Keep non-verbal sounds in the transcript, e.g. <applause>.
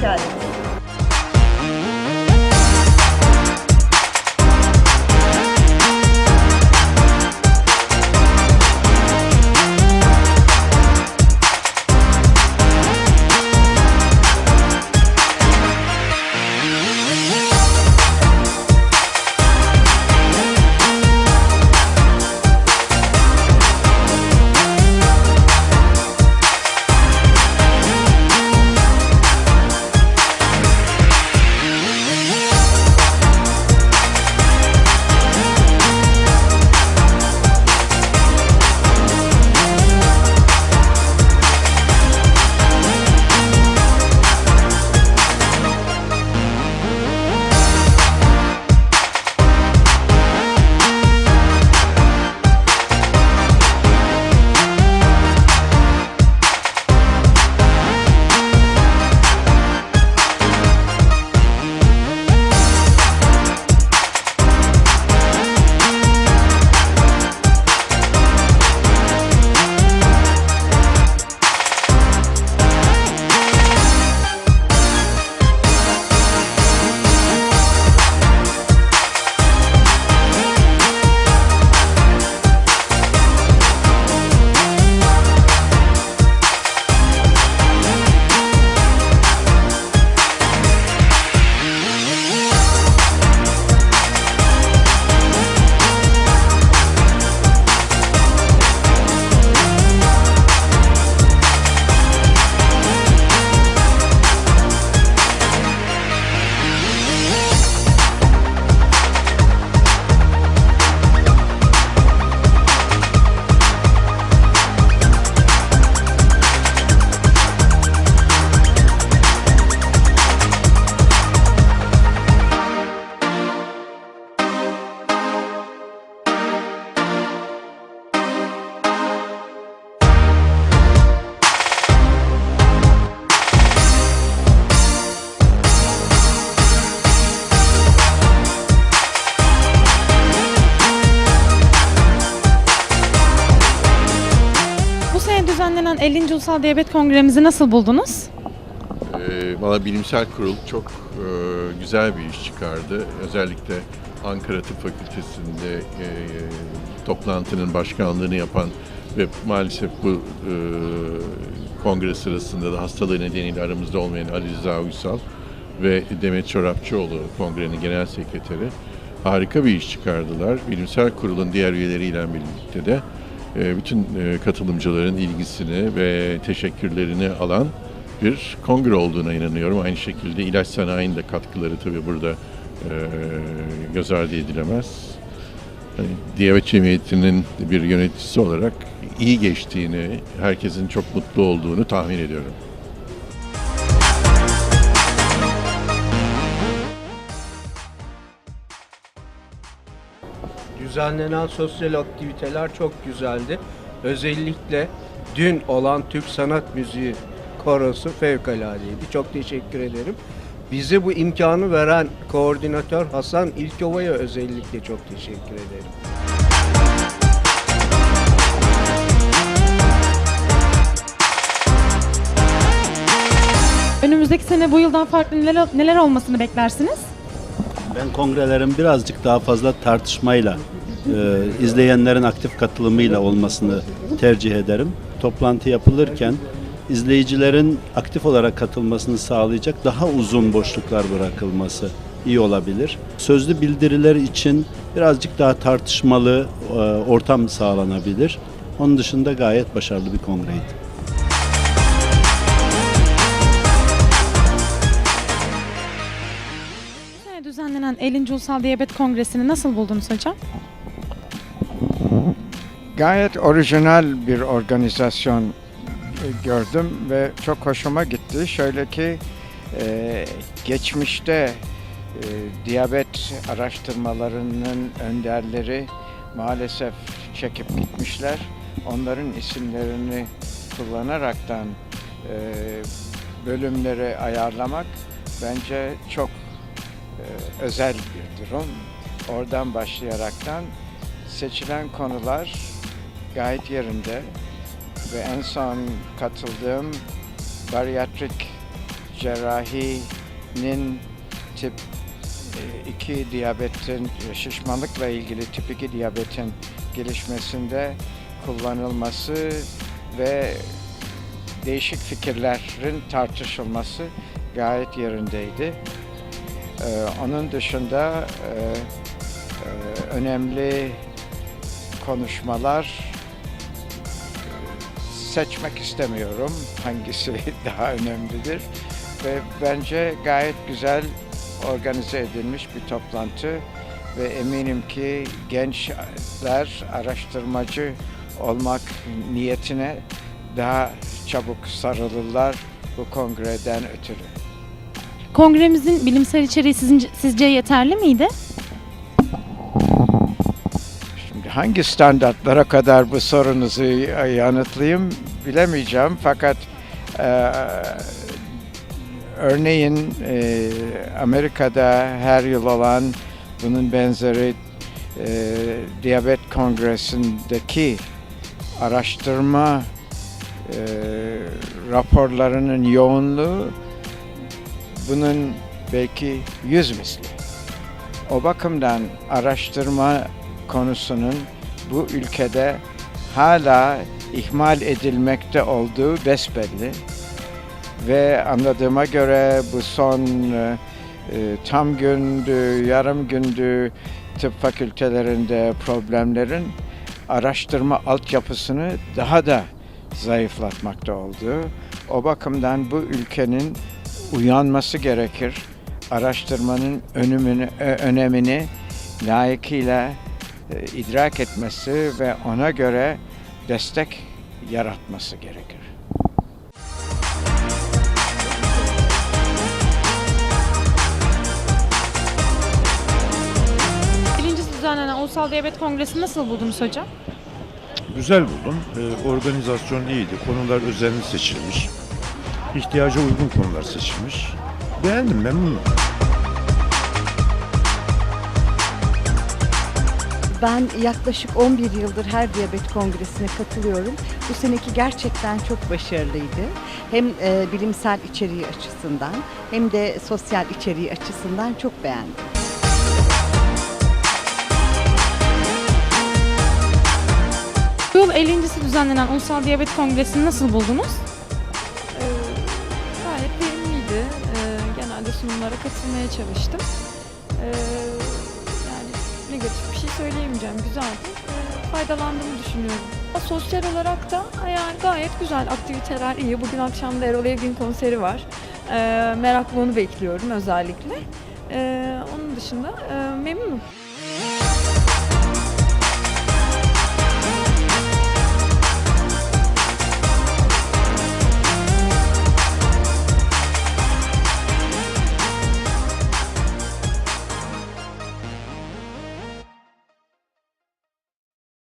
じゃ。50. Ulusal Diyabet Kongremizi nasıl buldunuz? Ee, Valla bilimsel kurul çok e, güzel bir iş çıkardı. Özellikle Ankara Tıp Fakültesi'nde e, toplantının başkanlığını yapan ve maalesef bu e, kongre sırasında da hastalığı nedeniyle aramızda olmayan Ali Rıza Uysal ve Demet Çorapçıoğlu kongrenin genel sekreteri harika bir iş çıkardılar. Bilimsel kurulun diğer üyeleriyle birlikte de e, bütün e, katılımcıların ilgisini ve teşekkürlerini alan bir kongre olduğuna inanıyorum. Aynı şekilde ilaç sanayinin de katkıları tabii burada e, göz ardı edilemez. Hani, Diyabet Cemiyeti'nin bir yöneticisi olarak iyi geçtiğini, herkesin çok mutlu olduğunu tahmin ediyorum. Düzenlenen sosyal aktiviteler çok güzeldi. Özellikle dün olan Türk Sanat Müziği korosu fevkaladeydi. Çok teşekkür ederim. Bize bu imkanı veren koordinatör Hasan İlkova'ya özellikle çok teşekkür ederim. Önümüzdeki sene bu yıldan farklı neler, neler olmasını beklersiniz? Ben kongrelerin birazcık daha fazla tartışmayla, e, izleyenlerin aktif katılımıyla olmasını tercih ederim. Toplantı yapılırken izleyicilerin aktif olarak katılmasını sağlayacak daha uzun boşluklar bırakılması iyi olabilir. Sözlü bildiriler için birazcık daha tartışmalı e, ortam sağlanabilir. Onun dışında gayet başarılı bir kongreydi. Düzenlenen 50. Ulusal Diyabet Kongresi'ni nasıl buldunuz hocam? Gayet orijinal bir organizasyon e, gördüm ve çok hoşuma gitti. Şöyle ki e, geçmişte e, diyabet araştırmalarının önderleri maalesef çekip gitmişler. Onların isimlerini kullanaraktan bölümleri ayarlamak bence çok özel bir durum. Oradan başlayaraktan seçilen konular gayet yerinde ve en son katıldığım bariyatrik cerrahinin tip 2 diyabetin şişmanlıkla ilgili tip 2 diyabetin gelişmesinde kullanılması ve değişik fikirlerin tartışılması gayet yerindeydi. Ee, onun dışında e, e, önemli konuşmalar e, seçmek istemiyorum hangisi <laughs> daha önemlidir ve bence gayet güzel organize edilmiş bir toplantı ve eminim ki gençler araştırmacı olmak niyetine daha çabuk sarılırlar bu kongreden ötürü. Kongremizin bilimsel içeriği sizin, sizce yeterli miydi? Hangi standartlara kadar bu sorunuzu yanıtlayayım bilemeyeceğim fakat e, örneğin e, Amerika'da her yıl olan bunun benzeri e, diyabet kongresindeki araştırma e, raporlarının yoğunluğu bunun belki yüz misli. O bakımdan araştırma konusunun bu ülkede hala ihmal edilmekte olduğu besbelli. Ve anladığıma göre bu son e, e, tam gündü, yarım gündü tıp fakültelerinde problemlerin araştırma altyapısını daha da zayıflatmakta olduğu. O bakımdan bu ülkenin uyanması gerekir. Araştırmanın önümünü, ö- önemini layıkıyla e, idrak etmesi ve ona göre destek yaratması gerekir. Birincisi düzenlenen Ulusal Diyabet Kongresi'ni nasıl buldunuz hocam? Güzel buldum. Ee, organizasyon iyiydi. Konular özenli seçilmiş. İhtiyaca uygun konular seçilmiş. Beğendim, memnunum. Ben yaklaşık 11 yıldır her diyabet kongresine katılıyorum. Bu seneki gerçekten çok başarılıydı. Hem e, bilimsel içeriği açısından hem de sosyal içeriği açısından çok beğendim. Bu yıl 50.si düzenlenen Ulusal Diyabet Kongresi'ni nasıl buldunuz? Ee, gayet verimliydi. Ee, genelde sunumlara katılmaya çalıştım. Ee, negatif bir şey söyleyemeyeceğim. Güzeldi. Ee, faydalandığımı düşünüyorum. Sosyal olarak da yani gayet güzel. Aktiviteler iyi. Bugün akşam da Erol Evgin konseri var. Ee, merakla onu bekliyorum özellikle. Ee, onun dışında e, memnunum.